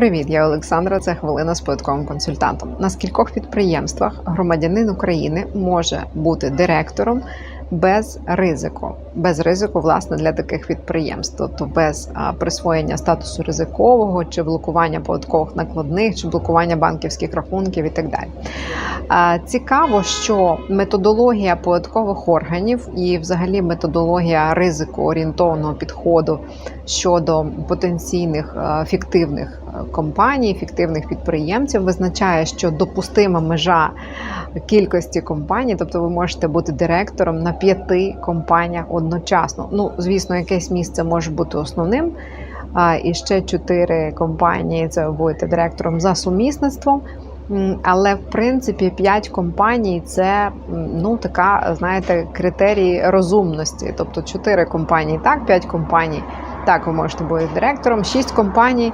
Привіт, я Олександра. Це хвилина з податковим консультантом. На скількох підприємствах громадянин України може бути директором без ризику, без ризику, власне, для таких підприємств, тобто без присвоєння статусу ризикового чи блокування податкових накладних, чи блокування банківських рахунків і так далі. Цікаво, що методологія податкових органів і, взагалі, методологія ризику орієнтованого підходу щодо потенційних фіктивних компаній, фіктивних підприємців визначає, що допустима межа кількості компаній, тобто ви можете бути директором на п'яти компаніях одночасно. Ну, звісно, якесь місце може бути основним. І ще чотири компанії це ви будете директором за сумісництвом. Але в принципі 5 компаній це ну така, знаєте, критерії розумності. Тобто 4 компанії так, 5 компаній так, ви можете бути директором, 6 компаній